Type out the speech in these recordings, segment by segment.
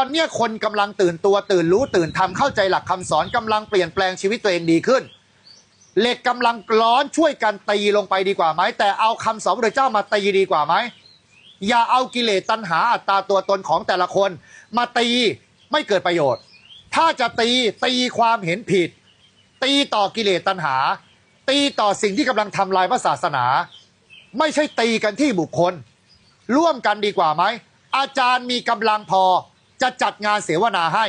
อนเนี้ยคนกำลังตื่นตัวตื่นรู้ตื่นทำเข้าใจหลักคำสอนกำลังเปลี่ยนแปลงชีวิตตัวเองดีขึ้นเหล็กกำลังร้อนช่วยกันตีลงไปดีกว่าไหมแต่เอาคำสอนพระเจ้ามาตีดีกว่าไหมอย่าเอากิเลสตัณหาอัตตาตัวตนของแต่ละคน มาตีไม่เกิดประโยชน์ ถ้าจะตีตีความเห็นผิด ตีต่อกิเลสตัณหา ตีต่อสิ่งที่กำลังทำลายพระศาสนา ไม่ใช่ตีกันที่บุคคล ร่วมกันดีกว่าไหมอาจารย์มีกำลังพอ จะจัดงานเสวนาให้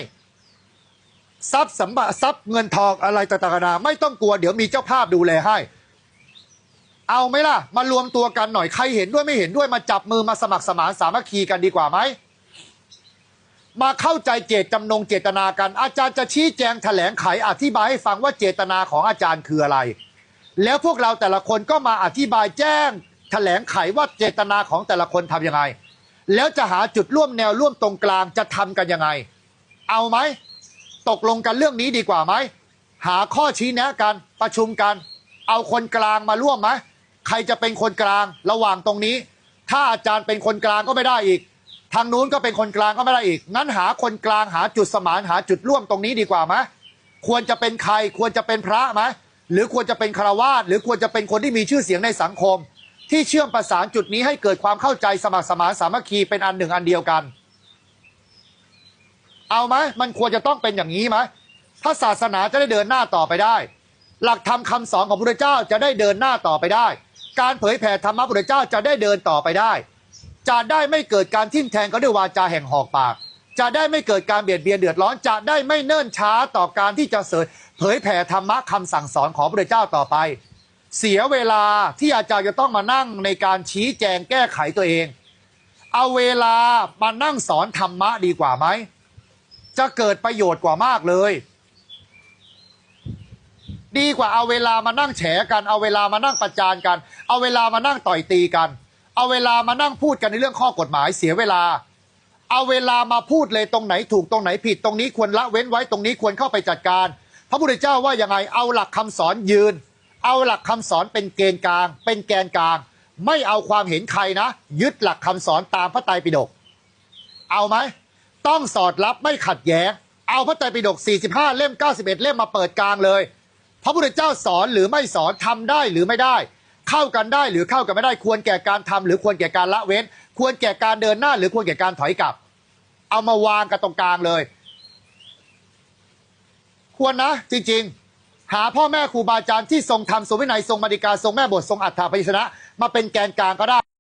ทรัพย์สมบัติทรัพย์เงินทองอะไรต่างๆนาไม่ต้องกลัวเดี๋ยวมีเจ้าภาพดูแลให้ เอาไหมล่ะ มารวมตัวกันหน่อยใครเห็นด้วยไม่เห็นด้วยมาจับมือมาสมัครสมานสามัคคีกันดีกว่าไหมมาเข้าใจเจตจำนงเจตนากัน อาจารย์จะชี้แจงแถลงไขอธิบายให้ฟังว่าเจตนาของอาจารย์คืออะไร แล้วพวกเราแต่ละคนก็มาอธิบายแจ้งแถลงไขว่าเจตนาของแต่ละคนทำยังไง แล้วจะหาจุดร่วมแนวร่วมตรงกลางจะทำกันยังไง เอาไหม ตกลงกันเรื่องนี้ดีกว่าไหม หาข้อชี้แนะกันประชุมกัน เอาคนกลางมาร่วมไหมใครจะเป็นคนกลางระหว่างตรงนี้ ถ้าอาจารย์เป็นคนกลางก็ไม่ได้อีก ทางนู้นก็เป็นคนกลางก็ไม่ได้อีก งั้นหาคนกลางหาจุดสมานหาจุดร่วมตรงนี้ดีกว่าไหมควรจะเป็นใครควรจะเป็นพระไหมหรือควรจะเป็นคารวาสหรือควรจะเป็นคนที่มีชื่อเสียงในสังคม ที่เชื่อมประสานจุดนี้ให้เกิดความเข้าใจสมัครสมานสามัคคีเป็นอันหนึ่งอันเดียวกัน เอาไหมมันควรจะต้องเป็นอย่างนี้ไหมถ้าศาสนาจะได้เดินหน้าต่อไปได้ หลักธรรมคำสอนของพระพุทธเจ้าจะได้เดินหน้าต่อไปได้ การเผยแผ่ธรรมะพระพุทธเจ้าจะได้เดินต่อไปได้ จะได้ไม่เกิดการทิ่มแทงเขาด้วยวาจาแห่งหอกปาก จะได้ไม่เกิดการเบียดเบียนเดือดร้อนจะได้ไม่เนิ่นช้าต่อการที่จะเสยเผยแผ่ธรรมะคำสั่งสอนของพระพุทธเจ้าต่อไป เสียเวลาที่อาจารย์จะต้องมานั่งในการชี้แจงแก้ไขตัวเอง เอาเวลามานั่งสอนธรรมะดีกว่าไหม จะเกิดประโยชน์กว่ามากเลย ดีกว่าเอาเวลามานั่งแฉกัน เอาเวลามานั่งประจานกัน เอาเวลามานั่งต่อยตีกัน เอาเวลามานั่งพูดกันในเรื่องข้อกฎหมายเสียเวลา เอาเวลามาพูดเลยตรงไหนถูกตรงไหนผิดตรงนี้ควรละเว้นไว้ตรงนี้ควรเข้าไปจัดการ พระพุทธเจ้าว่ายังไงเอาหลักคำสอนยืน เอาหลักคำสอนเป็นเกณฑ์กลาง เป็นแกนกลาง ไม่เอาความเห็นใครนะ ยึดหลักคำสอนตามพระไตรปิฎกเอาไหมต้องสอดรับไม่ขัดแย้งเอาพระไตรปิฎก45 เล่ม 91 เล่มมาเปิดกลางเลย พระพุทธเจ้าสอนหรือไม่สอนทำได้หรือไม่ได้ เข้ากันได้หรือเข้ากันไม่ได้ควรแก่การทำหรือควรแก่การละเว้น ควรแก่การเดินหน้าหรือควรแก่การถอยกลับ เอามาวางกันตรงกลางเลย ควรนะจริง ๆ หาพ่อแม่ครูบาอาจารย์ที่ทรงธรรมทรงวินัยทรงมาดิกาทรงแม่บททรงอัฏฐพยิชนะ มาเป็นแกนกลางก็ได้